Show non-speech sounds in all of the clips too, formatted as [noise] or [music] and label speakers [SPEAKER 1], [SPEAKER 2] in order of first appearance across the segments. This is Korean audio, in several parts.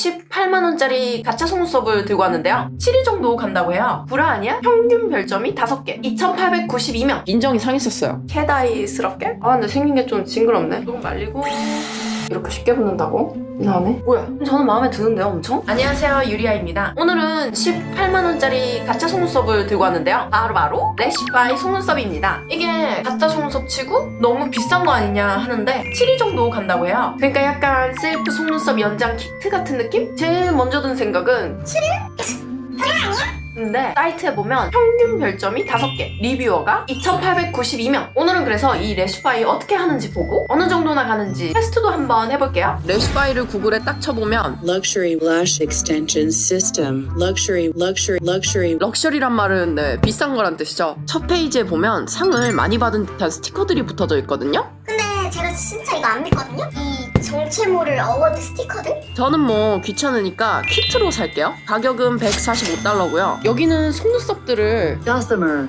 [SPEAKER 1] 18만원짜리 가짜 속눈썹을 들고 왔는데요. 7일 정도 간다고 해요. 구라 아니야? 평균 별점이 5개. 2892명.
[SPEAKER 2] 인정이 상했었어요.
[SPEAKER 1] 캐다이스럽게? 아 근데 생긴 게 좀 징그럽네. 조금 말리고 이렇게 쉽게 붙는다고? 이상하네. 뭐야? 저는 마음에 드는데요, 엄청? 안녕하세요, 유리아입니다. 오늘은 18만원짜리 가짜 속눈썹을 들고 왔는데요. 바로바로 레시파이 속눈썹입니다. 이게 가짜 속눈썹 치고 너무 비싼 거 아니냐 하는데 7일 정도 간다고 해요. 그러니까 약간 셀프 속눈썹 연장 키트 같은 느낌? 제일 먼저 든 생각은 7일? 근데 사이트에 보면 평균 별점이 5개, 리뷰어가 2,892명. 오늘은 그래서 이 레시파이 어떻게 하는지 보고 어느 정도나 가는지 테스트도 한번 해볼게요.
[SPEAKER 2] 레시파이를 구글에 딱 쳐보면
[SPEAKER 3] Luxury lash extension system. Luxury, luxury, luxury.
[SPEAKER 2] 럭셔리란 말은 네, 비싼 거란 뜻이죠. 첫 페이지에 보면 상을 많이 받은 듯한 스티커들이 붙어져 있거든요.
[SPEAKER 4] 근데 제가 진짜 이거 안 믿거든요? 이 정체모를 어워드 스티커들?
[SPEAKER 2] 저는 뭐 귀찮으니까 키트로 살게요. 가격은 145달러고요. 여기는 속눈썹들을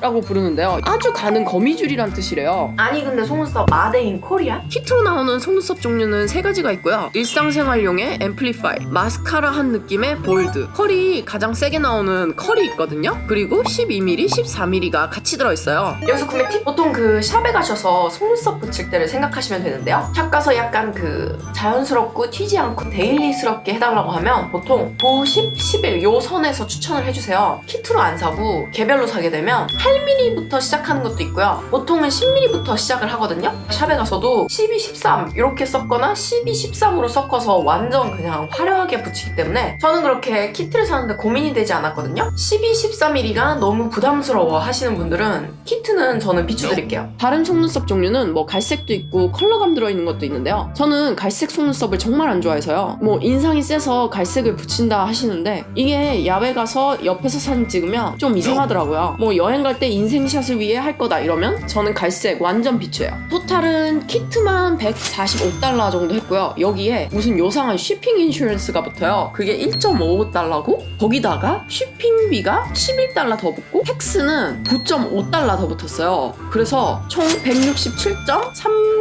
[SPEAKER 2] 라고 부르는데요. 아주 가는 거미줄이란 뜻이래요.
[SPEAKER 1] 아니 근데 속눈썹 마데인 코리아?
[SPEAKER 2] 키트로 나오는 속눈썹 종류는 세 가지가 있고요. 일상생활용의 앰플리파이, 마스카라 한 느낌의 볼드, 컬이 가장 세게 나오는 컬이 있거든요. 그리고 12mm, 14mm가 같이 들어있어요.
[SPEAKER 1] 여기서 구매 팁? 보통 그 샵에 가셔서 속눈썹 붙일 때를 생각하시면 되는데요. 샵 가서 약간 그 자연스럽고 튀지 않고 데일리스럽게 해달라고 하면 보통 도 10, 11요 선에서 추천을 해주세요. 키트로 안 사고 개별로 사게 되면 8mm부터 시작하는 것도 있고요. 보통은 10mm부터 시작을 하거든요. 샵에 가서도 12, 13 이렇게 썼거나 12, 13으로 섞어서 완전 그냥 화려하게 붙이기 때문에 저는 그렇게 키트를 사는데 고민이 되지 않았거든요. 12, 13mm가 너무 부담스러워 하시는 분들은 키트는 저는 비추드릴게요.
[SPEAKER 2] 다른 속눈썹 종류는 뭐 갈색도 있고 컬러감 들어있는 것도 있는데요. 저는 갈색 속눈썹을 정말 안 좋아해서요. 뭐 인상이 세서 갈색을 붙인다 하시는데 이게 야외 가서 옆에서 사진 찍으면 좀 이상하더라고요. 뭐 여행 갈 때 인생샷을 위해 할 거다 이러면 저는 갈색 완전 비추예요. 토탈은 키트만 145달러 정도 했고요. 여기에 무슨 요상한 쉬핑 인슈런스가 붙어요. 그게 1.55달러고 거기다가 쉬핑비가 11달러 더 붙고 텍스는 9.5달러 더 붙었어요. 그래서 총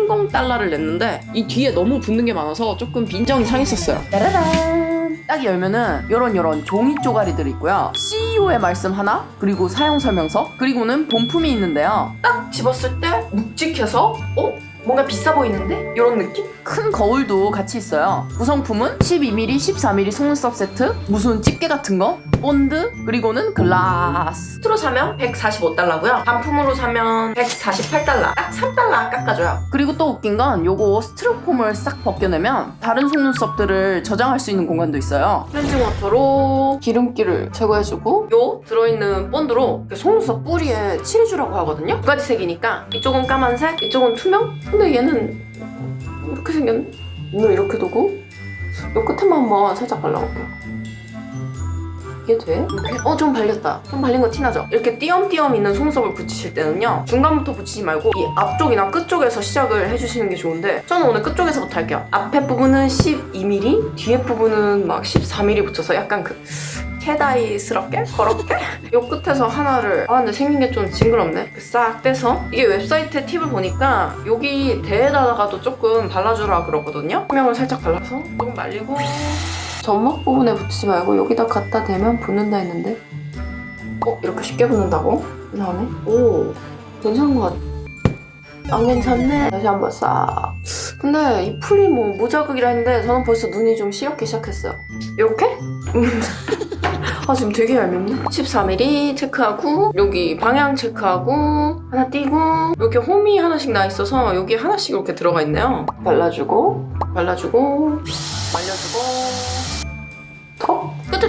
[SPEAKER 2] 167.30달러를 냈는데 이 뒤에 너무 붙는 게 많아서 조금 빈정이 상했었어요. 따라란! 딱 열면은 요런 요런 종이 쪼가리들이 있고요. CEO의 말씀 하나, 그리고 사용 설명서, 그리고는 본품이 있는데요.
[SPEAKER 1] 딱 집었을 때 묵직해서 어? 뭔가 비싸 보이는데? 이런 느낌?
[SPEAKER 2] 큰 거울도 같이 있어요. 구성품은 12mm, 14mm 속눈썹 세트, 무슨 집게 같은 거, 본드, 그리고는 글라스.
[SPEAKER 1] 키트로 사면 145달러고요. 반품으로 사면 148달러. 딱 3달러 깎아줘요.
[SPEAKER 2] 그리고 또 웃긴 건 요거 스티로폼을 싹 벗겨내면 다른 속눈썹들을 저장할 수 있는 공간도 있어요.
[SPEAKER 1] 클렌징 워터로 기름기를 제거해주고 요 들어있는 본드로 이렇게 속눈썹 뿌리에 칠해주라고 하거든요. 두 가지 색이니까 이쪽은 까만색, 이쪽은 투명? 근데 얘는 이렇게 생겼네? 눈을 이렇게 두고 요 끝에만 한번 살짝 발라볼게요. 이게 돼? 이렇게? 어, 좀 발렸다. 좀 발린 거 티나죠? 이렇게 띄엄띄엄 있는 속눈썹을 붙이실 때는요. 중간부터 붙이지 말고 이 앞쪽이나 끝쪽에서 시작을 해주시는 게 좋은데 저는 오늘 끝쪽에서부터 할게요. 앞에 부분은 12mm, 뒤에 부분은 막 14mm 붙여서 약간 그 캐다이스럽게? 거럽게? [laughs] 요 끝에서 하나를 아 근데 생긴 게 좀 징그럽네 이렇게 싹 떼서 이게 웹사이트에 팁을 보니까 여기 대에다가도 조금 발라주라 그러거든요 투명을 살짝 발라서 조금 말리고 점막 부분에 붙이지 말고 여기다 갖다 대면 붙는다 했는데? 어? 이렇게 쉽게 붙는다고? 이상하네 오 괜찮은 것 같아. 안 괜찮네. 다시 한번 싹. 근데 이 풀이 뭐 무자극이라 했는데 저는 벌써 눈이 좀 시렵기 시작했어요. 이렇게? [laughs] 아 지금 되게 얄밉네. 14mm 체크하고 여기 방향 체크하고 하나 띄고 이렇게 홈이 하나씩 나 있어서 여기 하나씩 이렇게 들어가 있네요. 발라주고 발라주고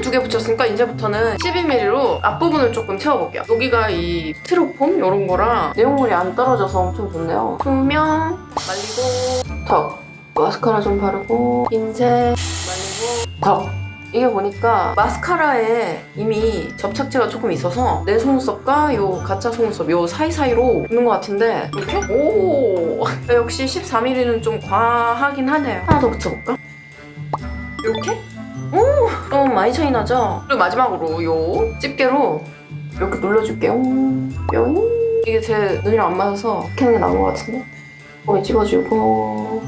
[SPEAKER 1] 두 개 붙였으니까 이제부터는 12mm로 앞부분을 조금 채워볼게요 여기가 이 트로폼 이런 거랑 내용물이 안 떨어져서 엄청 좋네요 투명 말리고 턱 마스카라 좀 바르고 흰색 말리고 턱 이게 보니까 마스카라에 이미 접착제가 조금 있어서 내 속눈썹과 요 가짜 속눈썹 요 사이사이로 있는 것 같은데 이렇게? 오 [laughs] 역시 14mm는 좀 과하긴 하네요 하나 더 붙여볼까? 이렇게? 오 너무 많이 차이 나죠? 그리고 마지막으로 요 집게로 이렇게 눌러줄게요 뿅 이게 제 눈이랑 안 맞아서 이렇게 하는 게 나은 것 같은데 거기 찍어주고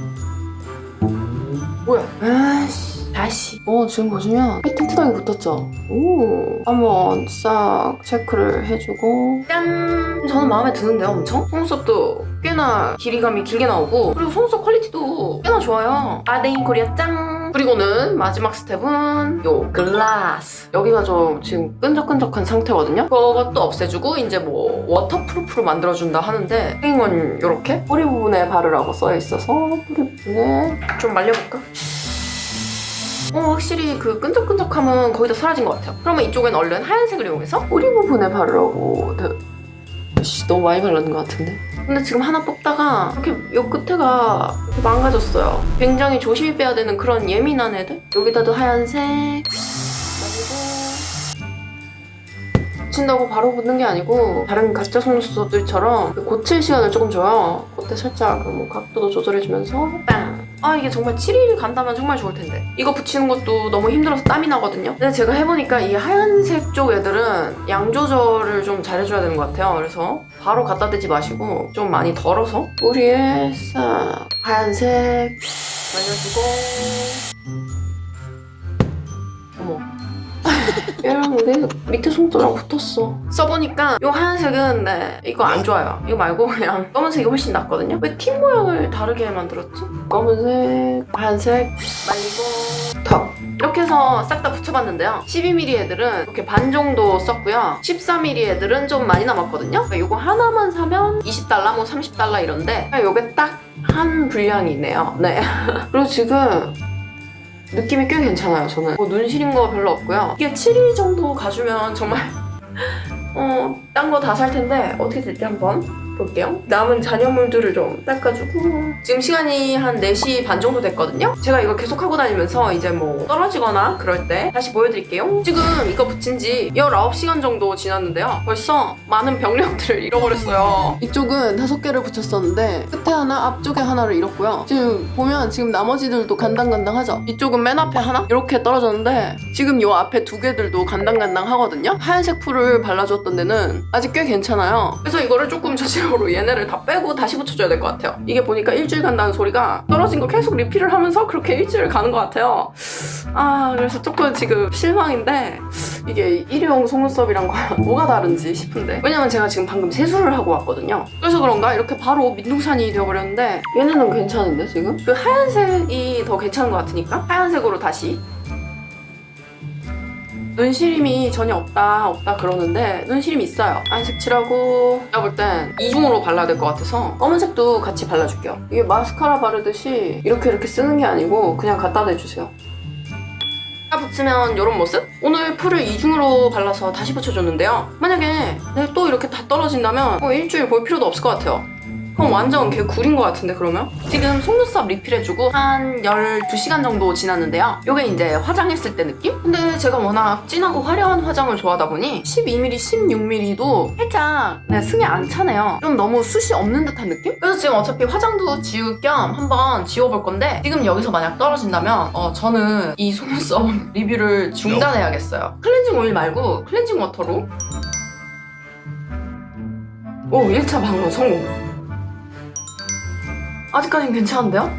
[SPEAKER 1] 뭐야 아이씨 다시. 어, 지금 보시면 튼튼하게 붙었죠? 오. 한번 싹 체크를 해주고. 짠! 저는 마음에 드는데요, 엄청? 속눈썹도 꽤나 길이감이 길게 나오고, 그리고 속눈썹 퀄리티도 꽤나 좋아요. 아데인 코리아 짱! 그리고는 마지막 스텝은 요 글라스. 여기가 좀 지금 끈적끈적한 상태거든요? 그것도 없애주고, 이제 뭐 워터프루프로 만들어준다 하는데, 생긴 건 이렇게 뿌리 부분에 바르라고 써 있어서, 뿌리 부분에 좀 말려볼까? 어, 확실히 그 끈적끈적함은 거의 다 사라진 것 같아요. 그러면 이쪽엔 얼른 하얀색을 이용해서 뿌리 부분에 바르라고. 네. 씨, 너무 많이 발랐는 것 같은데. 근데 지금 하나 뽑다가 이렇게 요 끝에가 이렇게 망가졌어요. 굉장히 조심히 빼야 되는 그런 예민한 애들. 여기다도 하얀색. 고 붙인다고 바로 붙는 게 아니고 다른 가짜 속눈썹들처럼 그 고칠 시간을 조금 줘요. 그때 살짝 그뭐 각도도 조절해주면서 빵! 아 이게 정말 7일 간다면 정말 좋을 텐데. 이거 붙이는 것도 너무 힘들어서 땀이 나거든요. 근데 제가 해보니까 이 하얀색 쪽 애들은 양 조절을 좀 잘해줘야 되는 것 같아요. 그래서 바로 갖다 대지 마시고 좀 많이 덜어서. 뿌리에 싹! 하얀색! 말려주고 얘랑 내 밑에 손가락 붙었어. 써보니까 이 하얀색은 네 이거 안 좋아요. 이거 말고 그냥 [laughs] 검은색이 훨씬 낫거든요. 왜팀 모양을 다르게 만들었지? 검은색, 하얀색 말리고 턱 이렇게 해서 싹 다 붙여봤는데요. 12mm 애들은 이렇게 반 정도 썼고요. 14mm 애들은 좀 많이 남았거든요. 그러니까 이거 하나만 사면 20달러, 뭐 30달러 이런데 이게 딱 한 분량이 있네요. 네. [laughs] 그리고 지금 느낌이 꽤 괜찮아요, 저는. 뭐 눈 시린 거 별로 없고요. 이게 7일 정도 가주면 정말 [laughs] 어, 딴 거 다 살 텐데 어떻게 될지 한번 볼게요. 남은 잔여물들을 좀 닦아주고 지금 시간이 한 4시 반 정도 됐거든요. 제가 이거 계속 하고 다니면서 이제 뭐 떨어지거나 그럴 때 다시 보여드릴게요. 지금 이거 붙인 지 19시간 정도 지났는데요. 벌써 많은 병력들을 [laughs] 잃어버렸어요. 이쪽은 다섯 개를 붙였었는데 끝에 하나, 앞쪽에 하나를 잃었고요. 지금 보면 지금 나머지들도 간당간당하죠? 이쪽은 맨 앞에 하나? 이렇게 떨어졌는데 지금 요 앞에 두 개들도 간당간당 하거든요? 하얀색 풀을 발라줬던 데는 아직 꽤 괜찮아요. 그래서 이거를 조금 저지 로 얘네를 다 빼고 다시 붙여줘야 될 것 같아요. 이게 보니까 일주일 간다는 소리가 떨어진 거 계속 리필을 하면서 그렇게 일주일 가는 것 같아요. 아, 그래서 조금 지금 실망인데 이게 일회용 속눈썹이랑 [laughs] 뭐가 다른지 싶은데 왜냐면 제가 지금 방금 세수를 하고 왔거든요. 그래서 그런가 이렇게 바로 민둥산이 되어버렸는데 얘네는 괜찮은데 지금? 그 하얀색이 더 괜찮은 것 같으니까 하얀색으로 다시 눈시림이 전혀 없다 없다 그러는데 눈시림 있어요. 하얀색 칠하고 내가 볼 땐 이중으로 발라야 될 것 같아서 검은색도 같이 발라줄게요. 이게 마스카라 바르듯이 이렇게 이렇게 쓰는 게 아니고 그냥 갖다 대주세요. 다 붙이면 이런 모습? 오늘 풀을 이중으로 발라서 다시 붙여줬는데요. 만약에 네, 또 이렇게 다 떨어진다면 뭐 일주일 볼 필요도 없을 것 같아요 그럼 완전 개 구린 것 같은데 그러면? 지금 속눈썹 리필해주고 한 12시간 정도 지났는데요. 요게 이제 화장했을 때 느낌? 근데 제가 워낙 진하고 화려한 화장을 좋아하다 보니 12mm, 16mm도 살짝 네, 승에 안 차네요. 좀 너무 숱이 없는 듯한 느낌? 그래서 지금 어차피 화장도 지울 겸 한번 지워볼 건데 지금 여기서 만약 떨어진다면 어, 저는 이 속눈썹 [laughs] 리뷰를 중단해야겠어요. 클렌징 오일 말고 클렌징 워터로 오 1차 방문 성공. 아직까진 괜찮은데요?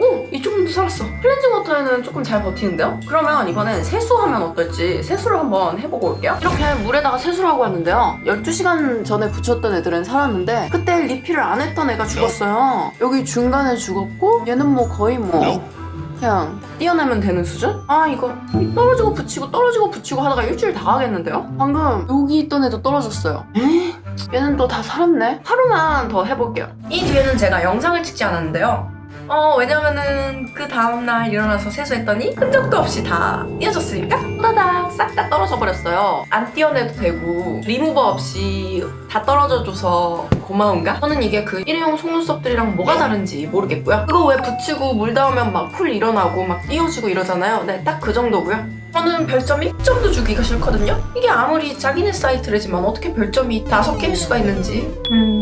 [SPEAKER 1] 오! 이쪽은 살았어. 클렌징 워터에는 조금 잘 버티는데요? 그러면 이번엔 세수하면 어떨지 세수를 한번 해보고 올게요. 이렇게 물에다가 세수를 하고 왔는데요. 12시간 전에 붙였던 애들은 살았는데 그때 리필을 안 했던 애가 죽었어요. 여기 중간에 죽었고 얘는 뭐 거의 뭐 그냥 띄어내면 되는 수준? 아 이거 떨어지고 붙이고 떨어지고 붙이고 하다가 일주일 다 가겠는데요? 방금 여기 있던 애도 떨어졌어요. 에? 얘는 또 다 살았네? 하루만 더 해볼게요. 이 뒤에는 제가 영상을 찍지 않았는데요. 어, 왜냐면은 그 다음날 일어나서 세수했더니 흔적도 없이 다 띄어졌으니까 후다닥 싹 다 떨어져 버렸어요. 안 띄어내도 되고 리무버 없이 다 떨어져줘서 고마운가? 저는 이게 그 일회용 속눈썹들이랑 뭐가 다른지 모르겠고요. 그거 왜 붙이고 물 닿으면 막 풀 일어나고 막 띄어지고 이러잖아요. 네, 딱 그 정도고요. 저는 별점이 1점도 주기가 싫거든요. 이게 아무리 자기네 사이트래지만 어떻게 별점이 다섯 개일 수가 있는지. 음...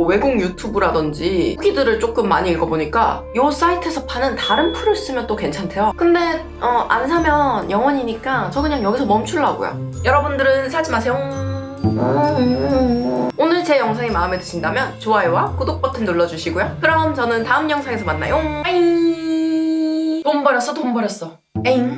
[SPEAKER 1] 뭐 외국 유튜브라든지 후기들을 조금 많이 읽어보니까 이 사이트에서 파는 다른 풀을 쓰면 또 괜찮대요. 근데 어, 안 사면 영원이니까 저 그냥 여기서 멈추려고요. 여러분들은 사지 마세요. 오늘 제 영상이 마음에 드신다면 좋아요와 구독 버튼 눌러주시고요. 그럼 저는 다음 영상에서 만나요. 빠이! 돈 버렸어 돈 버렸어 에잉